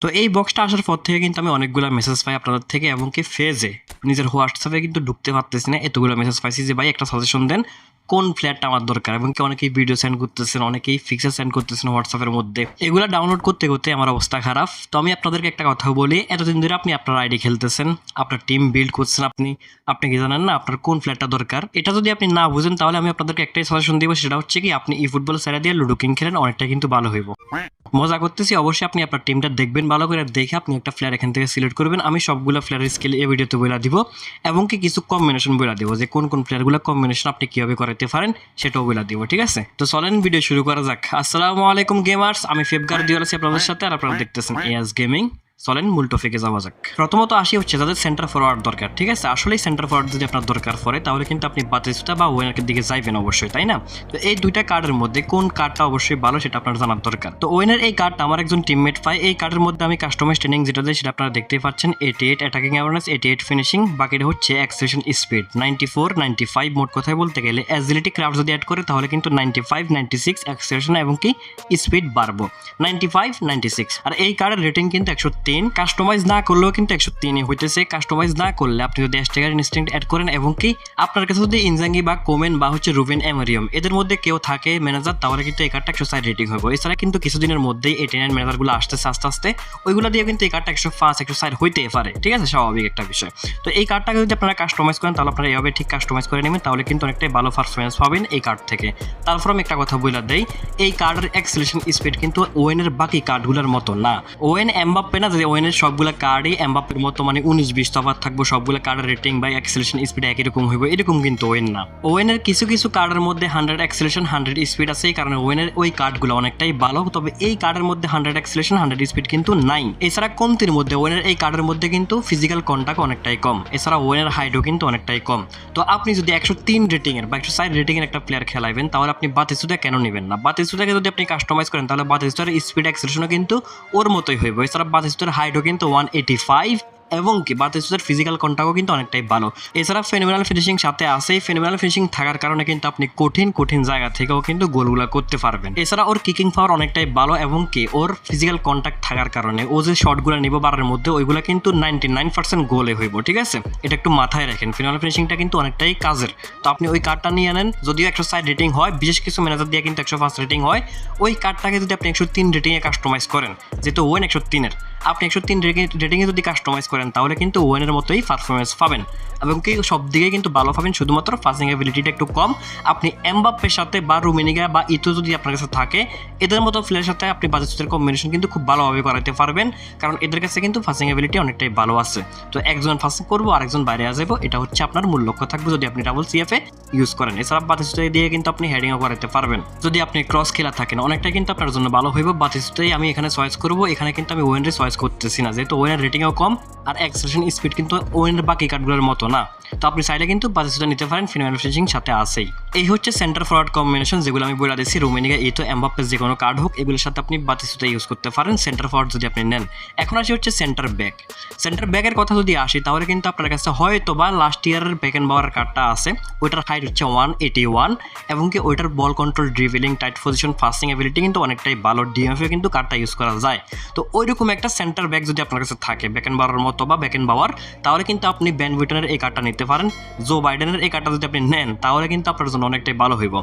তো এই বক্সটা আসার পর থেকে কিন্তু আমি অনেকগুলো মেসেজ পাই আপনাদের থেকে, এমনকি ফেজে নিজের হোয়াটসঅ্যাপে কিন্তু ঢুকতে পারতেছি না, এতগুলো মেসেজ পাইছি যে, ভাই, একটা সাজেশন দেন। কোন ফ্ল্যাটটা আমার দরকার? এবং কি অনেকেই ভিডিও সেন্ড করতেছেন, অনেকেই ফিক্সার সেন্ড করতেছেন হোয়াটসঅ্যাপের মধ্যে। এগুলো ডাউনলোড করতে করতে আমার অবস্থা খারাপ। তো আমি আপনাদেরকে একটা কথা বলি, এতদিন ধরে আপনি আপনার আইডি খেলতেছেন, আপনার টিম বিল্ড করছেন আপনি আপনি কি জানেন না আপনার কোন ফ্ল্যাটটা দরকার? এটা যদি আপনি না বুঝেন, তাহলে আমি আপনাদেরকে একটাই সাজেশন দিব, সেটা হচ্ছে কি, আপনি ই ফুটবল সেরা দিয়ে লুডো কিং খেলেন, অনেকটা কিন্তু ভালো হইব। মজা করতেছি, অবশ্যই আপনি আপনার টিমটা দেখবেন, ভালো করে দেখে আপনি একটা ফ্লেয়ার এখান থেকে সিলেক্ট করবেন। আমি সবগুলো ফ্লেয়ারের স্কেল এই ভিডিওতে বলে দিব, এবং কি কিছু কম্বিনেশন বলে দিব, যে কোন কোন ফ্লেয়ারগুলো কম্বিনেশন আপনি কীভাবে করাতে পারেন সেটা বলে দিব, ঠিক আছে? তো চলেন ভিডিও শুরু করা যাক। আসসালামু আলাইকুম গেমার্স আমি ফেবগার আছি আপনাদের সাথে, আর আপনারা দেখতেছেন এয়াস গেমিং চলেন মূল টপিকে যাওয়া যাক। প্রথমত আসি হচ্ছে যাদের সেন্টার ফরওয়ার্ড দরকার, ঠিক আছে? আসলেই সেন্টার ফরওয়ার্ড যদি আপনার দরকার পড়ে, তাহলে কিন্তু আপনি বাতিসুতা বা ওয়েনারের দিকে যাইবেন অবশ্যই, তাই না? তো এই দুইটা কার্ডের মধ্যে কোন কার্ডটা অবশ্যই ভালো সেটা আপনার জানার দরকার। তো ওয়েনের এই কার্ডটা আমার একজন টিমমেট পায়। এই কার্ডের মধ্যে আমি কাস্টমাইজ ট্রেনিং যেটা দেয় সেটা আপনারা দেখতেই পাচ্ছেন। Eighty eight attacking awareness eighty eight finishing বাকিটা হচ্ছে acceleration speed ninety four ninety five মোট কথায় বলতে গেলে অ্যাজিলিটি ক্রাফট যদি অ্যাড করে, তাহলে কিন্তু ninety five ninety six acceleration এবং কি স্পিড বাড়বো। নাইনটি ফাইভ নাইনটি সিক্স আর এই কার্ডের রেটিং কিন্তু একশো তিন কাস্টমাইজ না করলেও কিন্তু একশো তিনই হইতেছে। কাস্টমাইজ না করলে আপনি যদি অ্যাস্টেগার ইনস্টিংক্ট অ্যাড করেন এবং কি আপনার কাছে যদি ইনজাঙ্গি বা কোমেন বা হচ্ছে রুবেন এমারিয়াম এদের মধ্যে কেউ থাকে ম্যানেজার তাহলে কিন্তু এই কার্ডটা একশো সাইড রেটিং হবে এছাড়া কিন্তু কিছুদিনের মধ্যেই এইটি নাইন ম্যানেজারগুলো আসতেছে আস্তে আস্তে। ওইগুলো দিয়ে কিন্তু এই কার্ডটা একশো পাঁচ, একশো সাইড হইতে পারে। ঠিক আছে? স্বাভাবিক একটা বিষয়। তো এই কার্ডটাকে যদি আপনারা কাস্টমাইজ করেন, তাহলে আপনারা এইভাবে ঠিক কাস্টমাইজ করে নেবেন, তাহলে কিন্তু অনেকটাই ভালো পারফরমেন্স পাবেন এই কার্ড থেকে। তারপর আমি একটা কথা বলে দেই, এই কার্ডের অ্যাক্সেলেশন স্পিড কিন্তু ওয়েনের বাকি কার্ডগুলোর মতো না। ওয়েন এমবাপ্পে না যে ওয়েনের সবগুলো কার্ডই এমবাপ্পের মতো মানে উনিশ, বিশ তফাত থাকব, সবগুলো কার্ডের রেটিং বা অ্যাক্সেলেশন স্পিড একই রকম হইব, এরকম কিন্তু ওয়েন না। ওয়েনের কিছু কিছু কার্ডের মধ্যে হান্ড্রেড অ্যাক্সেলেশন হান্ড্রেড স্পিড আছে, এই কারণে ওয়েনের ওই কার্ডগুলো অনেকটাই ভালো, তবে এই কার্ডের মধ্যে হান্ড্রেড অ্যাক্সেলেশন হান্ড্রেড স্পিড কিন্তু নাই। এছাড়া কমতির মধ্যে ওয়েনের এই কার্ডের মধ্যে কিন্তু ফিজিক্যাল কন্ট্যাক্ট অনেকটাই কম। এছাড়া ওয়েনের হাইটও কিন্তু অনেকটাই কম। তো আপনি যদি একশো তিন রেটিংয়ের বা একশো সাইড রেটিংয়ের একটা প্লেয়ার খেলাইবেন, তাহলে আপনি বাতিসুদা কেন নেবেন না? বাতিসুদাকে যদি আপনি কাস্টমাইজ করেন, তাহলে বাতিসুদার স্পিড অ্যাক্সেলেশনও কিন্তু ওর মতোই হইব। এছাড়া বাতিসুদার হাইটও কিন্তু ওয়ান এইটি ফাইভ এবং কি বাতিসুদের ফিজিক্যাল কন্ট্যাক্টও কিন্তু অনেকটাই ভালো। এছাড়া ফেনোমেনাল ফিনিশিং সাথে আছে। ফেনোমেনাল ফিনিশিং থাকার কারণে কিন্তু আপনি কঠিন কঠিন জায়গা থেকেও কিন্তু গোলগুলো করতে পারবেন। এছাড়া ওর কিকিং পাওয়ার অনেকটাই ভালো এবং কি, ওর ফিজিক্যাল কন্ট্যাক্ট থাকার কারণে ও যে শটগুলো নিব বারের মধ্যে, ওইগুলো কিন্তু নাইনটি নাইন পার্সেন্ট গোলে হইব, ঠিক আছে? এটা একটু মাথায় রাখেন। ফিনোমেনাল ফিনিশিংটা কিন্তু অনেকটাই কাজের। তো আপনি ওই কার্ডটা নিয়ে আনেন যদিও একশো সাইড রেটিং হয়, বিশেষ কিছু ম্যানেজার দিয়ে কিন্তু একশো পাঁচ রেটিং হয়, ওই কার্ডটাকে যদি আপনি একশো তিন রেটিংয়ে কাস্টমাইজ করেন, যেহেতু ওয়েন একশো তিনের আপনি একশো তিন রেটিংয়ে যদি কাস্টমাইজ করেন, তাহলে কিন্তু ওয়েনের মতোই পারফরমেন্স পাবেন। এবং কি সব দিকে কিন্তু ভালো পাবেন, শুধুমাত্র পাসিং অ্যাবিলিটিটা একটু কম। আপনি এমবাপ্পের সাথে বা রুমেনিগা বা ইতো যদি আপনার কাছে থাকে, এদের মতো প্লেয়ারের সাথে আপনি বাজেটের কম্বিনেশন কিন্তু খুব ভালোভাবে করাতে পারবেন, কারণ এদের কাছে কিন্তু ফাসিং অ্যাবিলিটি অনেকটাই ভালো আছে। তো একজন ফাসিং করব, আরেকজন বাইরে আসব এটা হচ্ছে আপনার মূল লক্ষ্য থাকবে যদি আপনি ডাবল সিএফে ইউজ করেন। এছাড়া বাতিসুতে দিয়ে কিন্তু আপনি হেডিংও করাতে পারবেন। যদি আপনি ক্রস খেলা থাকেন অনেকটা কিন্তু আপনার জন্য ভালো হইব। বাতিসুতেই আমি এখানে চয়েস করব, এখানে কিন্তু আমি ওয়েনরে চয়েস করতেছি না। যেহেতু ওয়েনের রেটিংও কম আর এক্সেশন স্পিড কিন্তু ওয়েনের বাকি কার্ডগুলোর মতো না। তো আপনি চাইলে কিন্তু বাতিসুটা নিতে পারেন ফিনোমেনাল ফিনিশিং সাথে আছেই। এই হচ্ছে সেন্টার ফরওয়ার্ড কম্বিনেশন যেগুলো আমি বলে দিচ্ছি রোমেনিকা এই তো যে কোনো কার্ড হোক, এগুলোর সাথে আপনি বাতিসুটা ইউজ করতে পারেন সেন্টার ফরওয়ার্ড যদি আপনি নেন। এখন আসি হচ্ছে সেন্টার ব্যাক সেন্টার ব্যাকের কথা যদি আসি, তাহলে কিন্তু আপনার কাছে হয়তো বা লাস্ট ইয়ারের ব্যাক অ্যান্ড বাওয়ার কার্ডটা আছে। ওইটার হাইট হচ্ছে ওয়ান এইটি ওয়ান এবং কি ওইটার ball control dribbling tight position fasting ability কিন্তু অনেকটাই ভালো। ডিএমএফে কিন্তু কার্ডটা ইউজ করা যায়। তো ওইরকম একটা সেন্টার ব্যাক যদি আপনার কাছে থাকে ব্যাক অ্যান্ড বাওয়ার মতো বা ব্যাক অ্যান্ড বাওয়ার তাহলে কিন্তু আপনি ব্যান উইটনের এই কার্ডটা নিতে পারেন। জো বাইডেনের এই কার্ডটা যদি আপনি নেন, তাহলে কিন্তু আপনার জন্য অনেকটাই ভালো হইব।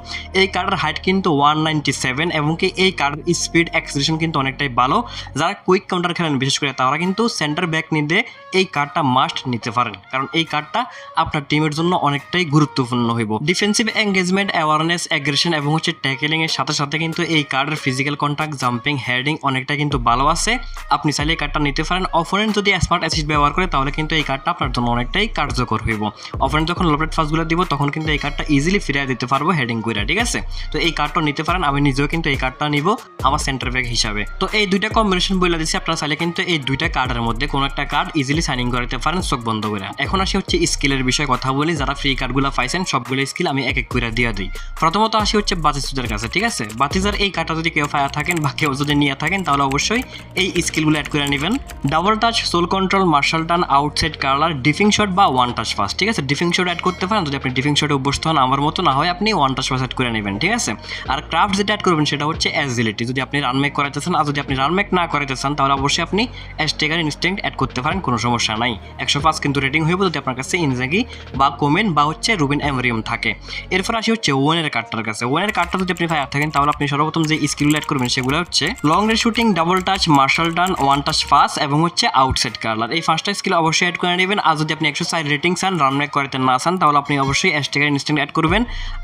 এই কার্ডের হাইট কিন্তু ওয়ান নাইনটি সেভেন এবং কি এই কার্ডের স্পিড অ্যাক্সিলেশন কিন্তু অনেকটাই ভালো। যারা কুইক কাউন্টার খেলেন, বিশেষ করে তারা কিন্তু সেন্টার ব্যাক নিতে এই কার্ডটা মাস্ট নিতে পারেন। কারণ এই কার্ডটা আপনার টিমের জন্য অনেকটাই গুরুত্বপূর্ণ হইব। ডিফেন্সিভ এঙ্গেজমেন্ট অ্যাওয়ারনেস অ্যাগ্রেশন এবং হচ্ছে ট্যাকেলিং এর সাথে সাথে কিন্তু এই কার্ডের ফিজিক্যাল কন্ট্যাক্ট জাম্পিং হেডিং অনেকটা কিন্তু ভালো আছে। আপনি চাইলে এই কার্ডটা নিতে পারেন। অপোনেন্ট যদি স্মার্ট অ্যাসিস্ট ব্যবহার করে তাহলে কিন্তু এই কার্ডটা আপনার জন্য অনেকটাই কার্যকর হইব। অপোনেন্ট যখন লোপেট ফাস্টগুলো দিব, তখন কিন্তু এই কার্ডটা ইজিলি ফিরিয়ে দিতে পারব হেডিং করে ঠিক আছে? তো এই কার্ডটা নিতে পারেন, আমি নিজেও কিন্তু এই কার্ডটা নিব আমার সেন্টার ব্যাগ হিসাবে। তো এই দুইটা কম্বিনেশন বলে দিচ্ছি আপনারা চাইলে কিন্তু এই দুইটা কার্ডের মধ্যে কোনো একটা কার্ড ইজিলি সাইনিং করাতে পারেন, চোখ বন্ধ করে এখন আসি হচ্ছে স্কিলের বিষয়ে কথা বলি, যারা ফ্রি কার্ডগুলো পাইছেন, সবগুলো স্কিল আমি এক এক করে দিয়ে দিই। প্রথমত আসি হচ্ছে বাতিসুদের কাছে, ঠিক আছে? বাতিজার এই কার্ডটা যদি কেউ ফায়া থাকেন বা কেউ যদি নিয়ে থাকেন, তাহলে অবশ্যই এই স্কিলগুলো অ্যাড করে নেবেন। Double touch sole control Marseille turn outside curl dipping shot বা ওয়ান টাচ ফাস্ট ঠিক আছে? ডিফিং শট অ্যাড করতে পারেন, যদি আপনি ডিফিং শটে অভ্যস্ত হন, আমার মতো, না হয় আপনি ওয়ান টাচ ফাস্ট অ্যাড করে নেবেন, ঠিক আছে? আর ক্রাফট যেটা অ্যাড করবেন, সেটা হচ্ছে অ্যাজিলিটি যদি আপনি রানমেক করাতে চান, আর যদি আপনি রানমেক না করাতে চান, তাহলে অবশ্যই আপনি অ্যাস্টেগার ইনস্ট্যান্ট অ্যাড করতে পারেন, কোনো সমস্যা নাই। একশো পাঁচ কিন্তু রেটিং হইব যদি আপনার কাছে ইনজাগি বা কোমেন বা হচ্ছে রুবিন এমরিয়াম থাকে। এরপর আসি হচ্ছে ওয়েনের কার্ডটার কাছে। ওয়েনের কার্ডটা যদি আপনি ফায়ার থাকেন, তাহলে আপনি সর্বপ্রথম যে স্কিল অ্যাড করবেন, সেগুলো হচ্ছে long range shooting double touch Marseille turn one touch fast এবং হচ্ছে আউটসাইড কার্লার এই ফার্স্টটা স্কিল অবশ্যই অ্যাড করে নেবেন। আর যদি আপনি একশো সাইড রেটিং চান রানমেক করাতে না চান, তাহলে আপনি অবশ্যই অ্যাস্টেগার ইনস্ট্যান্ট অ্যাড করবেন।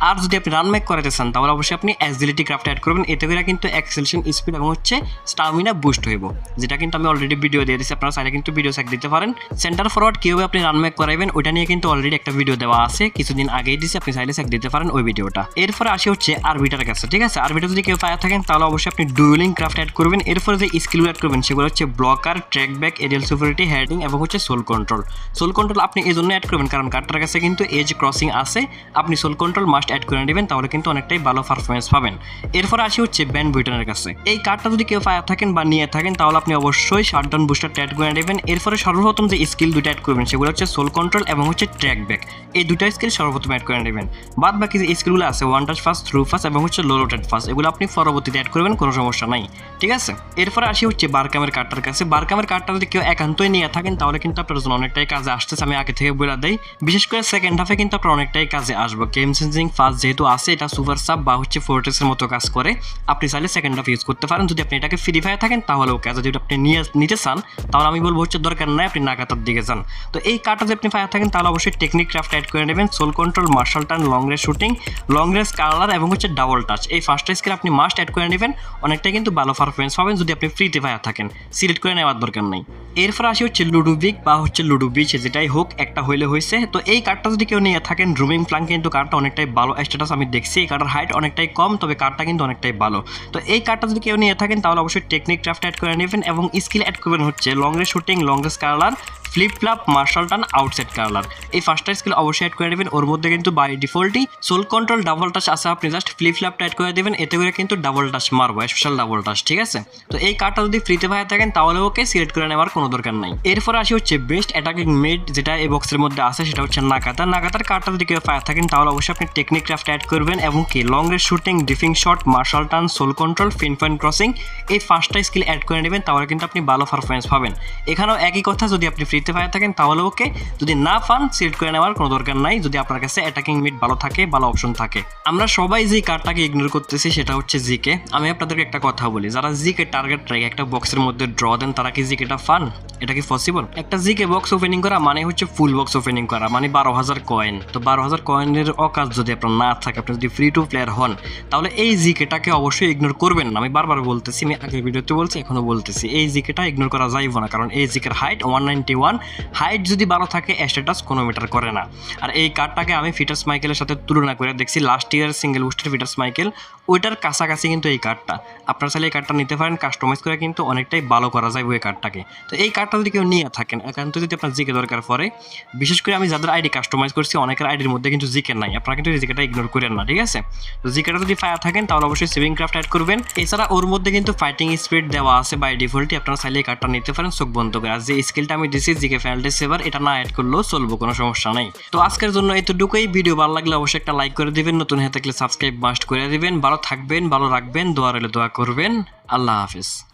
আর যদি আপনি রানমেক করাতে চান, তাহলে অবশ্যই আপনি অ্যাজিলিটি ক্রাফট অ্যাড করবেন। এতে করে কিন্তু অ্যাক্সেলেশন স্পিড এবং হচ্ছে স্টামিনা বুস্ট হইব। যেটা কিন্তু আমি অলরেডি ভিডিও দিয়ে দিচ্ছি আপনারা চাইলে কিন্তু ভিডিও চেক দিতে পারেন। সেন্টার ফরওয়ার্ড কীভাবে আপনি রানমেক করাবেন ওইটা নিয়ে কিন্তু অলরেডি একটা ভিডিও দেওয়া আছে। কিছুদিন আগেই দিচ্ছি আপনি চাইলে চেক দিতে পারেন ওই ভিডিওটা এরপরে আসি হচ্ছে আরবিটার কাছে, ঠিক আছে? আরবিটা যদি কেউ পায় থাকেন, তাহলে অবশ্যই আপনি ডুয়েলিং ক্রাফট অ্যাড করবেন। এরপরে যে স্কিল অ্যাড করবেন, সেগুলো হচ্ছে blocker track back aerial security heading এবং হচ্ছে সোল কন্ট্রোল সোল কন্ট্রোল আপনি এই জন্য অ্যাড করবেন, কারণ কার্ডটার কাছে কিন্তু এজ ক্রসিং আছে। আপনি সোল কন্ট্রোল মাস্ট অ্যাড করে নেবেন, তাহলে কিন্তু অনেকটাই ভালো পারফরমেন্স পাবেন। এরপরে আসি হচ্ছে ব্যান বুইটনের কাছে। এই কার্ডটা যদি কেউ পায় থাকেন বা নিয়ে থাকেন, তাহলে আপনি অবশ্যই শাটডাউন বুস্টারটা অ্যাড করে নেবেন। এরপরে সর্বপ্রথম যে স্কিল দুটো অ্যাড করবেন, সেগুলো হচ্ছে সোল কন্ট্রোল এবং হচ্ছে ট্র্যাক ব্যাক এই দুটো স্কিল সর্বপ্রথম অ্যাড করে নেবেন। বাদ বাকি যে স্কিলগুলো আছে one touch fast through fast এবং হচ্ছে লো রোটেড ফাস্ট এগুলো আপনি পরবর্তীতে অ্যাড করবেন, কোনো সমস্যা নাই। ঠিক আছে? এরপরে আসি হচ্ছে বারকামের কার্ডটার কাছে। বারকামের কার্ডটা যদি কেউ একান্তই নিয়ে থাকেন, তাহলে কিন্তু আপনার জন্য অনেকটাই কাজে আসতেছে, আমি আগে থেকে বলে দেই। বিশেষ করে সেকেন্ড হাফে কিন্তু আপনার অনেকটাই কাজে আসবে। গেম চেঞ্জিং ফাস্ট যেহেতু আছে, এটা সুপার সাব বা হচ্ছে ফোর্টেসের মতো কাজ করে। আপনি চাইলে সেকেন্ড হাফ ইউজ করতে পারেন। যদি আপনি এটাকে ফ্রি ফায়ার থাকেন, তাহলে ওকে যদি আপনি নিয়ে, নিতে চান, তাহলে আমি বলব হচ্ছে দরকার নাই আপনি নাগাতার দিকে যান। তো এই কার্ডটা যদি আপনি ফায়ার থাকেন, তাহলে অবশ্যই টেকনিক ক্রাফট অ্যাড করে নেবেন। Sole control Marseille turn long range shooting long range curl এবং হচ্ছে ডাবল টাচ এই ফার্স্ট স্কিল আপনি মাস্ট অ্যাড করে নেবেন। অনেকটাই কিন্তু ভালো পারফরমেন্স পাবেন যদি আপনি ফ্রিতে ফায়ার থাকেন। সিলেক্ট করে নেওয়ার দরকার নেই। এরপর আসি হচ্ছে লুডুবিক বা হচ্ছে লুডু বিচ যেটাই হোক, একটা হইলে হয়েছে তো এই কার্ডটা যদি কেউ নিয়ে থাকেন রুমিং প্লান কিন্তু কার্ডটা অনেকটাই ভালো স্ট্যাটাস আমি দেখছি। এই কার্ডের হাইট অনেকটাই কম, তবে কার্ডটা কিন্তু অনেকটাই ভালো। তো এই কার্ডটা যদি কেউ নিয়ে থাকেন, তাহলে অবশ্যই টেকনিক ক্রাফট অ্যাড করে নেবেন এবং স্কিল অ্যাড করবেন হচ্ছে long range shooting long range curl flip flap Marseille turn outside curl এই ফার্স্টটা স্কিল অবশ্যই অ্যাড করে নেবেন। ওর মধ্যে কিন্তু বাই ডিফল্টই সোল কন্ট্রোল ডাবল টাচ আছে, আপনি জাস্ট ফ্লিপ ফ্লাপটা অ্যাড করে দেবেন। এতে করে কিন্তু ডাবল টাচ মারবো স্পেশাল ডাবল টাচ ঠিক আছে? তো এই কার্ডটা যদি ফ্রিতে পায়ে থাকেন, তাহলে ওকে সিলেক্ট করে নেওয়ার কোনো দরকার নাই। এরপর আসি হচ্ছে বেস্ট অ্যাটাকিং মেড যেটা এই বক্সের মধ্যে আছে, সেটা হচ্ছে নাকাতা নাকাতার কার্ডটা যদি কেউ পায়ে থাকেন, তাহলে অবশ্যই আপনি টেকনিক ক্রাফট অ্যাড করবেন এবং কি long range shooting dipping shot Marseille turn sole control pinpoint crossing এই ফার্স্টটা স্কিল অ্যাড করে নেবেন, তাহলে কিন্তু আপনি ভালো পারফরমেন্স পাবেন। এখানেও একই কথা, যদি আপনি ফ্রিতে পায়ে থাকেন, তাহলে ওকে যদি না পান সিলেক্ট করে নেওয়ার কোনো দরকার নাই, যদি আপনার কাছে অ্যাটাকিং মিড ভালো থাকে, ভালো অপশন থাকে। আমরা সবাই যে কার্ডটাকে ইগনোর করতেছি, সেটা হচ্ছে জিকে আমি আপনাদেরকে একটা কথা বলি, যারা জিকে টার্গেট রেখে একটা বক্সের মধ্যে ড্র দেন, তারা কি জিকেটা ফান এটা কি পসিবল একটা জিকে বক্স ওপেনিং করা মানে হচ্ছে ফুল বক্স ওপেনিং করা মানে বারো হাজার কয়েন তো বারো হাজার কয়েনের অকাজ যদি আপনার না থাকে, আপনি যদি ফ্রি টু প্লেয়ার হন, তাহলে এই জিকেটাকে অবশ্যই ইগনোর করবেন না। আমি বারবার বলতেছি, আমি আগের ভিডিওতে বলছি, এখনও বলতেছি, এই জিকেটা ইগনোর করা যাইব না, কারণ এই জিকের height one ninety one height যদি ভালো থাকে স্ট্যাটাস কোনো মিটার করে না। আর এই কার্ডটাকে আমি ফিটার্স মাইকেলের সাথে তুলনা করে দেখছি last year single booster fitters Michael ওইটার কাছাকাছি কিন্তু এই কার্ডটা আপনার চাইলে এই কার্ডটা নিতে পারেন কাস্টমাইজ করে কিন্তু অনেকটাই ভালো করা যায় ওই কার্ডটাকে তো এই কার্ডটা যদি কেউ নিয়ে থাকেন। একান্ত যদি আপনার জিকে দরকার পড়ে, বিশেষ করে আমি যাদের আইডি কাস্টমাইজ করছি, অনেকের আইডির মধ্যে কিন্তু জিকে নাই। আপনারা কিন্তু জিকেটা ইগনোর করেন না, ঠিক আছে? তো জিকেটা যদি ফায়ার থাকেন, তাহলে অবশ্যই সেভিং ক্রাফট অ্যাড করবেন। এছাড়া ওর মধ্যে কিন্তু ফাইটিং স্পিড দেওয়া আছে বাই ডিফল্টই আপনারা চাইলে এই কার্ডটা নিতে পারেন, চোখ বন্ধ করে। আর যে স্কিলটা আমি দিচ্ছি জিকে ফ্যালডে সেভার এটা না অ্যাড করলেও চলবো, কোনো সমস্যা নাই। তো আজকের জন্য এতটুকুই। ভিডিও ভালো লাগলে অবশ্যই একটা লাইক করে দিবেন, নতুন হয়ে থাকলে সাবস্ক্রাইব মাস্ট করে দিবেন। ভালো থাকবেন, ভালো রাখবেন, দোয়া রইলে, দোয়া করবেন। আল্লাহ হাফিজ।